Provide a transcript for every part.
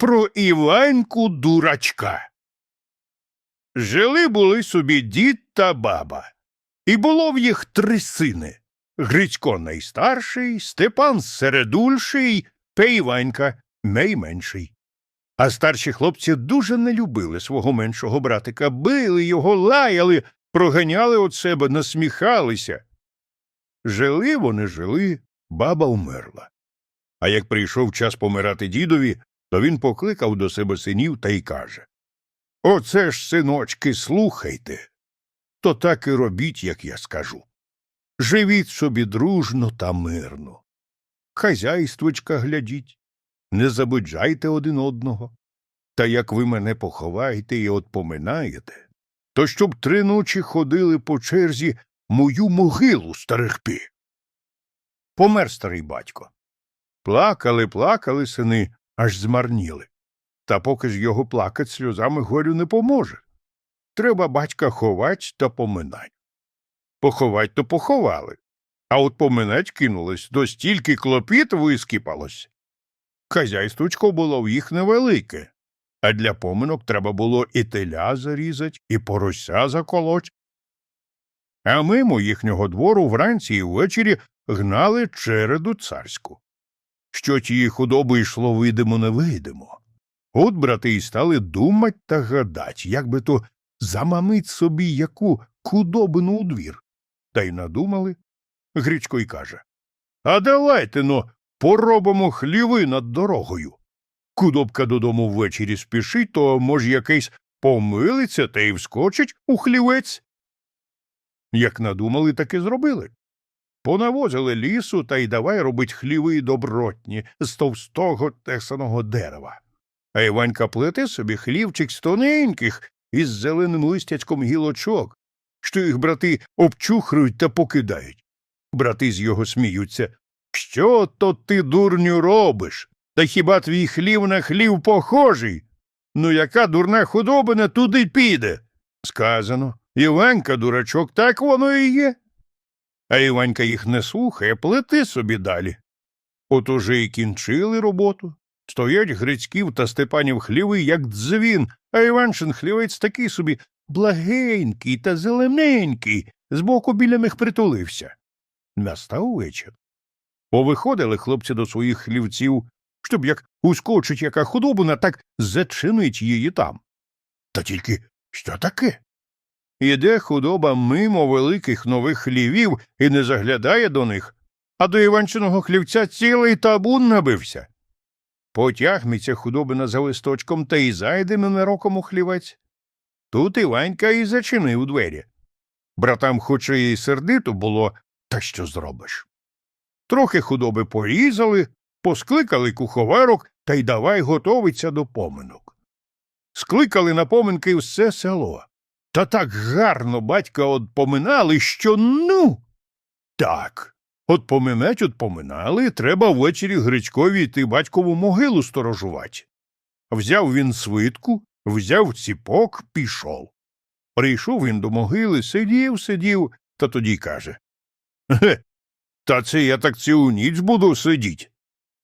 про Іваньку дурачка. Жили були собі дід та баба, і було в їх три сини Грицько найстарший, Степан середульший та Іванька найменший. А старші хлопці дуже не любили свого меншого братика, били його, лаяли, проганяли від себе, насміхалися. Жили вони жили, баба вмерла. А як прийшов час помирати дідові, то він покликав до себе синів та й каже Оце ж, синочки, слухайте. То так і робіть, як я скажу. Живіть собі дружно та мирно. Хазяйствочка глядіть, не забуджайте один одного. Та як ви мене поховаєте і отпоминаєте, то щоб три ночі ходили по черзі мою могилу стерегти. Помер старий батько. Плакали, плакали сини, аж змарніли. Та поки ж його плакать сльозами горю не поможе. Треба батька ховать та поминать. Поховать то поховали, а от поминать кинулось, до стільки клопіт вискіпалось. Хазяйствочко було в їх невелике, а для поминок треба було і теля зарізать, і порося заколоть. А мимо їхнього двору вранці і ввечері гнали череду царську. Що тієї худоби йшло видимо невидимо. От брати й стали думать та гадать, як би то замамить собі яку худобину у двір. Та й надумали. Гречко й каже А давайте но поробимо хліви над дорогою. Кудобка додому ввечері спішить, то, може, якийсь помилиться та й вскочить у хлівець. Як надумали, так і зробили. Понавозили лісу та й давай робить хліви добротні з товстого тесаного дерева. А Іванька плете собі хлівчик з тоненьких із зеленим листячком гілочок, що їх брати обчухрують та покидають. Брати з його сміються. Що то ти, дурню, робиш? Та хіба твій хлів на хлів похожий? Ну, яка дурна худобина туди піде? Сказано. Іванька, дурачок, так воно і є. А Іванька їх не слухає, плети собі далі. От уже і кінчили роботу. Стоять Грицьків та Степанів хліви, як дзвін, а Іваншин хлівець такий собі благенький та зелененький, збоку біля них притулився. Настав вечір. Повиходили хлопці до своїх хлівців, щоб як ускочить яка худобина, так зачинить її там. Та тільки що таке? Іде худоба мимо великих нових хлівів і не заглядає до них, а до Іванчиного хлівця цілий табун набився. Потягнеться худобина за листочком та й зайде ненароком у хлівець. Тут Іванька і зачинив двері. Братам хоч і сердито було, та що зробиш. Трохи худоби порізали, поскликали куховарок та й давай готовиться до поминок. Скликали на поминки все село. Та так гарно батька от поминали, що ну. Так. От поминать от поминали, треба ввечері Грицькові йти батькову могилу сторожувати. Взяв він свитку, взяв ціпок, пішов. Прийшов він до могили, сидів, сидів, та тоді каже Ге, та це я так цілу ніч буду сидіть.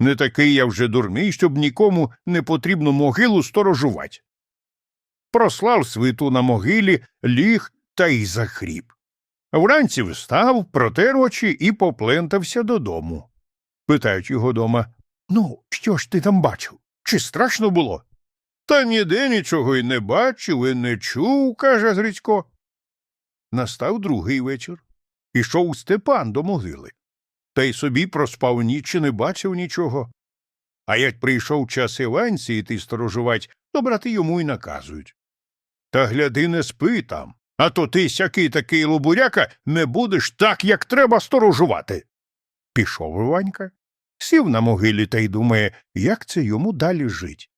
Не такий я вже дурний, щоб нікому не потрібно могилу сторожувати. Прослав свиту на могилі, ліг та й захріп. Вранці встав, протер очі і поплентався додому. Питають його дома Ну, що ж ти там бачив? Чи страшно було? Та ніде нічого й не бачив, і не чув, каже Грицько. Настав другий вечір. Ішов Степан до могили. Та й собі проспав ніч і не бачив нічого. А як прийшов час Іванці йти сторожувать, то брати йому й наказують. Та гляди, не спи там, а то ти сякий такий лобуряка не будеш так, як треба сторожувати. Пішов Іванька, сів на могилі та й думає, як це йому далі жить.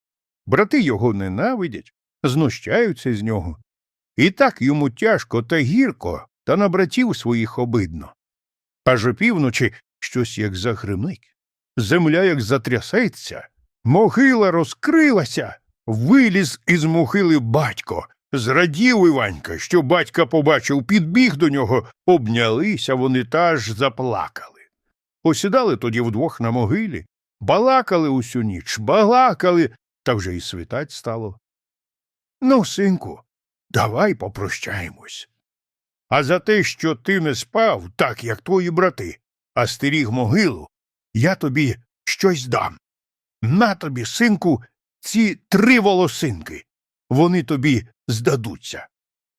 Брати його ненавидять, знущаються з нього. І так йому тяжко та гірко, та на братів своїх обидно. Аж опівночі щось як загримить. Земля як затрясеться, могила розкрилася, виліз із могили батько. Зрадів Іванька, що батька побачив, підбіг до нього, обнялися вони та аж заплакали. Осідали тоді вдвох на могилі, балакали усю ніч, балакали, та вже й світать стало. Ну, синку, давай попрощаємось. А за те, що ти не спав, так як твої брати, а стеріг могилу, я тобі щось дам. На тобі, синку, ці три волосинки. Вони тобі здадуться.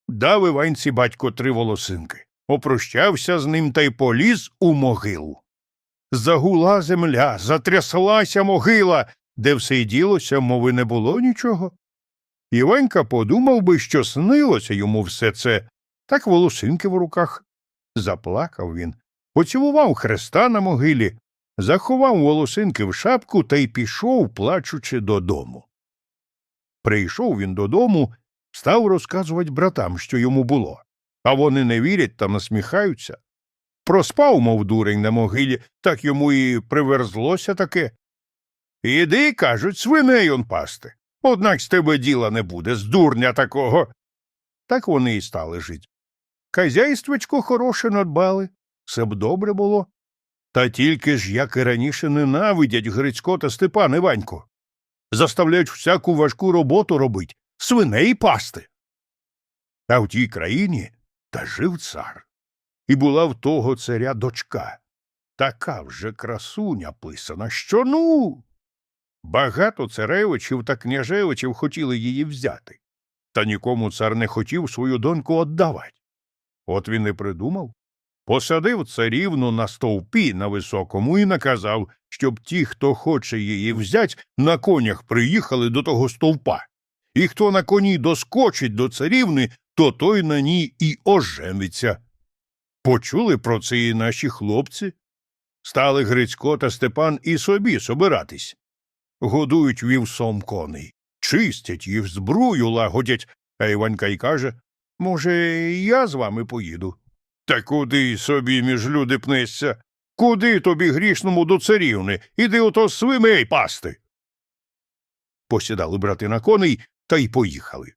Дав Іванці батько три волосинки, опрощався з ним та й поліз у могилу. Загула земля, затряслася могила, де все й ділося, мови не було нічого. Іванька подумав би, що снилося йому все це, так волосинки в руках. Заплакав він, поцілував хреста на могилі, заховав волосинки в шапку та й пішов, плачучи додому. Прийшов він додому, став розказувати братам, що йому було, а вони не вірять та насміхаються. Проспав, мов дурень на могилі, так йому і приверзлося таке. Іди, кажуть, свиней он пасти. Однак з тебе діла не буде, з дурня такого. Так вони і стали жить. Хазяйствечко хороше надбали, все б добре було. Та тільки ж, як і раніше, ненавидять Грицько та Степан Іванько. Заставляють всяку важку роботу робить, свиней пасти. А в тій країні та жив цар. І була в того царя дочка. Така вже красуня писана, що ну. Багато царевичів та княжевичів хотіли її взяти, та нікому цар не хотів свою доньку отдавати. От він і придумав. Посадив царівну на стовпі на високому і наказав, щоб ті, хто хоче її взять, на конях приїхали до того стовпа. І хто на коні доскочить до царівни, то той на ній і ожениться. Почули про це і наші хлопці. Стали Грицько та Степан і собі собиратись. Годують вівсом коней, чистять їх збрую лагодять, а Іванька й каже Може, я з вами поїду? Та куди собі між люди пнешся? Куди тобі грішному до царівни? Іди ото свиней пасти. Посідали брати на коней та й поїхали.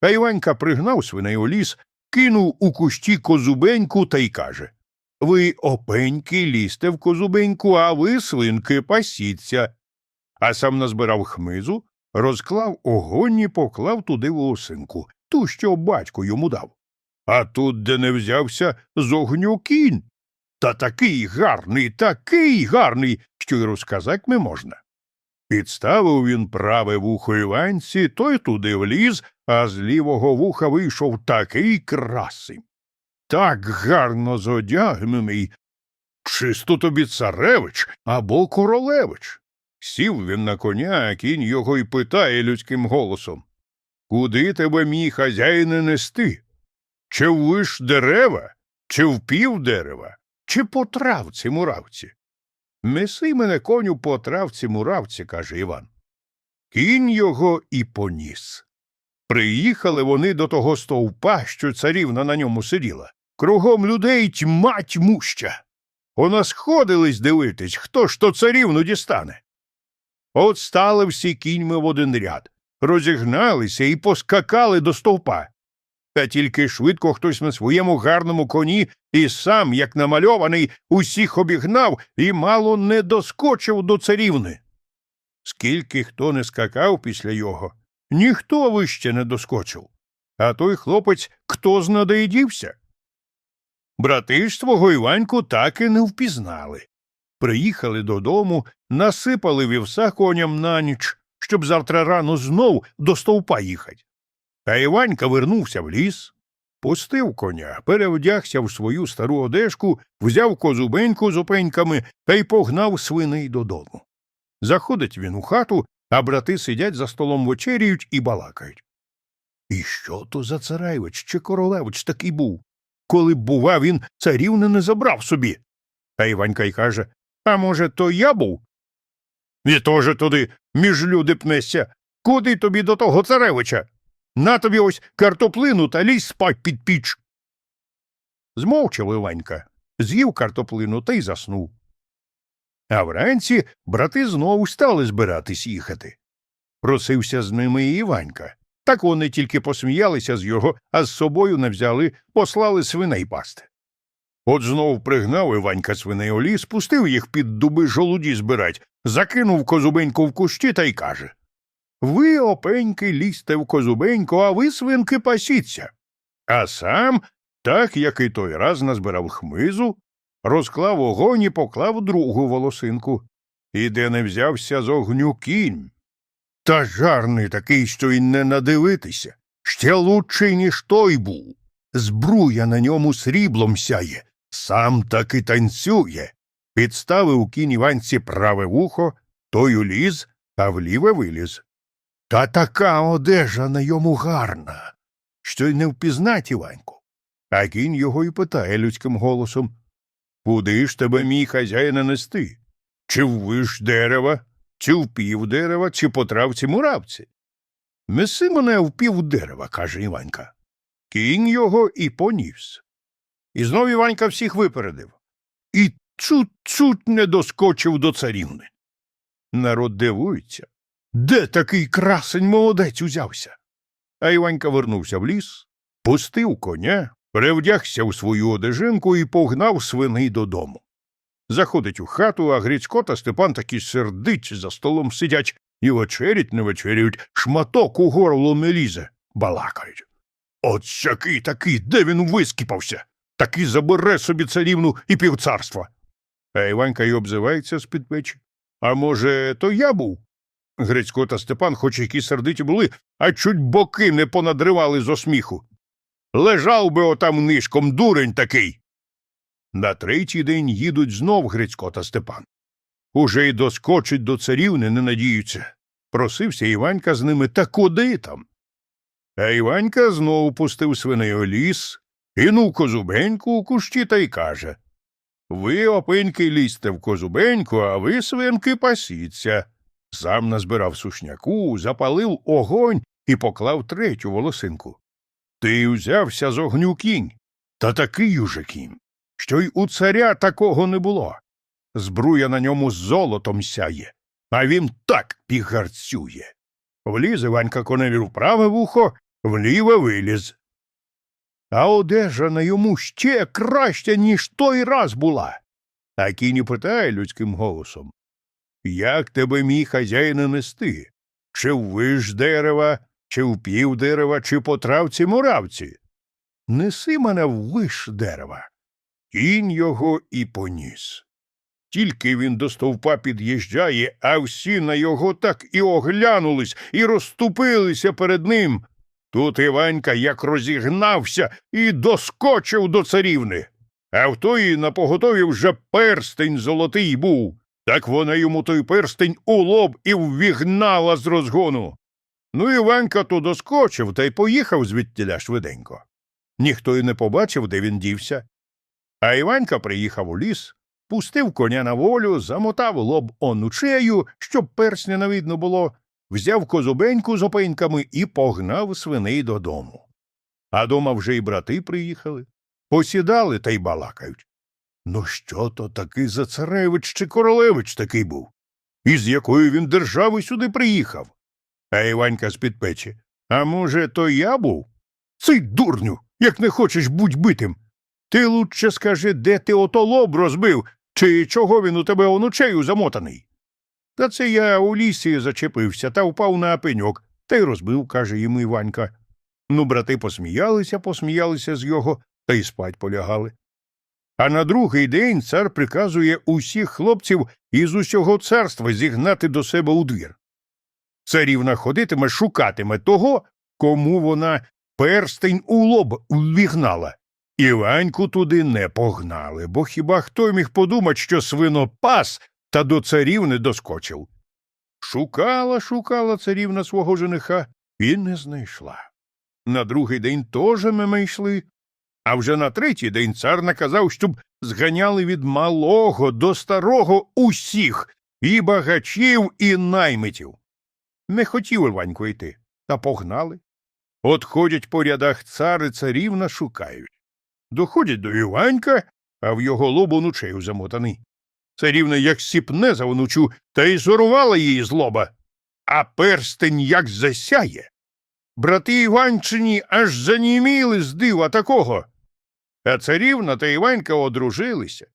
А Іванька пригнав свиней у ліс, кинув у кущі козубеньку та й каже Ви, опеньки, лізьте в козубеньку, а ви, свинки, пасіться. А сам назбирав хмизу, розклав огонь і поклав туди волосинку, ту, що батько йому дав. А тут, де не взявся, з огню кінь. Та такий гарний, такий гарний, що й розказать не можна. Підставив він праве вухо Іванці, той туди вліз, а з лівого вуха вийшов такий красий. Так гарно зодягнений. Чисто тобі царевич або королевич. Сів він на коня, а кінь його й питає людським голосом Куди тебе, мій хазяїне, нести? Чи в виш дерева, чи в пів дерева, чи по травці муравці? Неси мене коню по травці муравці, каже Іван. Кінь його і поніс. Приїхали вони до того стовпа, що царівна на ньому сиділа. Кругом людей тьма тьмуща. Вона сходились дивитись, хто ж то царівну дістане. От стали всі кіньми в один ряд, розігналися і поскакали до стовпа. Та тільки швидко хтось на своєму гарному коні і сам, як намальований, усіх обігнав і мало не доскочив до царівни. Скільки хто не скакав після його, ніхто вище не доскочив. А той хлопець хто знаде і дівся. Брати ж свого Іваньку так і не впізнали. Приїхали додому, насипали вівса коням на ніч, щоб завтра рано знов до стовпа їхать. А Іванька вернувся в ліс, пустив коня, перевдягся в свою стару одежку, взяв козубеньку з опеньками та й погнав свиней додому. Заходить він у хату, а брати сидять за столом вечеряють і балакають. І що то за царевич чи королевич такий був? Коли б, бува, він царівни не забрав собі. А Іванька й каже А може, то я був? І теж туди між люди пнешся. Куди тобі до того царевича? На тобі ось картоплину та лізь спать під піч. Змовчав Іванька, з'їв картоплину та й заснув. А вранці брати знову стали збиратись їхати. Просився з ними і Іванька. Так вони тільки посміялися з його, а з собою не взяли, послали свиней пасти. От знов пригнав Іванька свиней у ліс, пустив їх під дуби жолуді збирать, закинув козубеньку в кущі та й каже Ви, опеньки, лізьте в козубеньку, а ви, свинки, пасіться. А сам, так як і той раз назбирав хмизу, розклав огонь і поклав другу волосинку. І де не взявся з огню кінь. Та жарний такий, що й не надивитися. Ще лучший, ніж той був. Збруя на ньому сріблом сяє, сам так і танцює. Підставив кінь Іванці праве вухо, той уліз, а вліве виліз. Та така одежа на йому гарна, що й не впізнать Іваньку. А кінь його й питає людським голосом Куди ж тебе, мій хазяїне, нести? Чи в виш дерева, чи в пів дерева, чи по травці муравці? Неси мене в пів дерева, каже Іванька. Кінь його і поніс. І знов Іванька всіх випередив. І чуть-чуть не доскочив до царівни. Народ дивується. Де такий красень молодець узявся? А Іванька вернувся в ліс, пустив коня, перевдягся в свою одежинку і погнав свиней додому. Заходить у хату, а Грицько та Степан такі сердиті за столом сидять і вечерять не вечеряють, шматок у горло не лізе, балакають. От щакий такий, де він вискіпався? Такий забере собі царівну і півцарства. А Іванька й обзивається з-під печі. А може, то я був? Грицько та Степан, хоч які сердиті були, а чуть боки не понадривали зо сміху. Лежав би отам нишком дурень такий. На третій день їдуть знов Грицько та Степан. Уже й доскочить до царівни, не надіються. Просився Іванька з ними, та куди там? А Іванька знову пустив свиней у ліс, кинув козубеньку у кущі та й каже Ви, опеньки, лізьте в козубеньку, а ви, свинки, пасіться. Сам назбирав сушняку, запалив огонь і поклав третю волосинку. Ти взявся з огню кінь, та такий уже кінь, що й у царя такого не було. Збруя на ньому золотом сяє, а він так пігарцює. Вліз Іванька коневі в праве вухо, вліве виліз. А одежа на йому ще краща, ніж той раз була. А кінь питає людським голосом Як тебе, мій хазяїне, нести? Чи в виш дерева, чи в пів дерева, чи по травці муравці? Неси мене виш дерева. Кінь його і поніс. Тільки він до стовпа під'їжджає, а всі на його так і оглянулись, і розступилися перед ним. Тут Іванька як розігнався і доскочив до царівни. А в тої на поготові вже перстень золотий був. Так вона йому той перстень у лоб і ввігнала з розгону. Ну, Іванька то доскочив та й поїхав звідтіля швиденько. Ніхто й не побачив, де він дівся. А Іванька приїхав у ліс, пустив коня на волю, замотав лоб онучею, щоб персня не видно було, взяв козубеньку з опеньками і погнав свиней додому. А дома вже й брати приїхали, посідали та й балакають. Ну, що то такий за царевич чи королевич такий був? І з якої він держави сюди приїхав? А Іванька з-під печі. А може, то я був? Цей дурню, як не хочеш будь битим. Ти лучше скажи, де ти ото лоб розбив, чи чого він у тебе онучею замотаний? Та це я у лісі зачепився та впав на пеньок, та й розбив, каже йому Іванька. Ну, брати посміялися, посміялися з його та й спать полягали. А на другий день цар приказує усіх хлопців із усього царства зігнати до себе у двір. Царівна ходитиме, шукатиме того, кому вона перстень у лоб ввігнала. Іваньку туди не погнали, бо хіба хто міг подумати, що свинопас та до царів не доскочив. Шукала, шукала царівна свого жениха і не знайшла. На другий день теж мимо йшли, а вже на третій день цар наказав, щоб зганяли від малого до старого усіх і багачів, і наймитів. Не хотів Іванько йти, та погнали. От ходять по рядах цар і царівна шукають. Доходять до Іванька, а в його лобу нучею замотаний. Царівна як сіпне за внучу, та й зорувала її злоба, а перстень як засяє. Брати Іванчині аж заніміли з дива такого. А царівна та Іванька одружилися,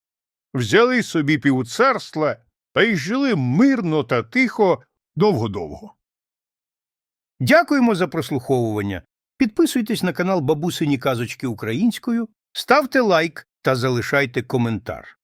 взяли собі півцарства та й жили мирно та тихо довго-довго. Дякуємо за прослуховування. Підписуйтесь на канал Бабусині Казочки Українською, ставте лайк та залишайте коментар.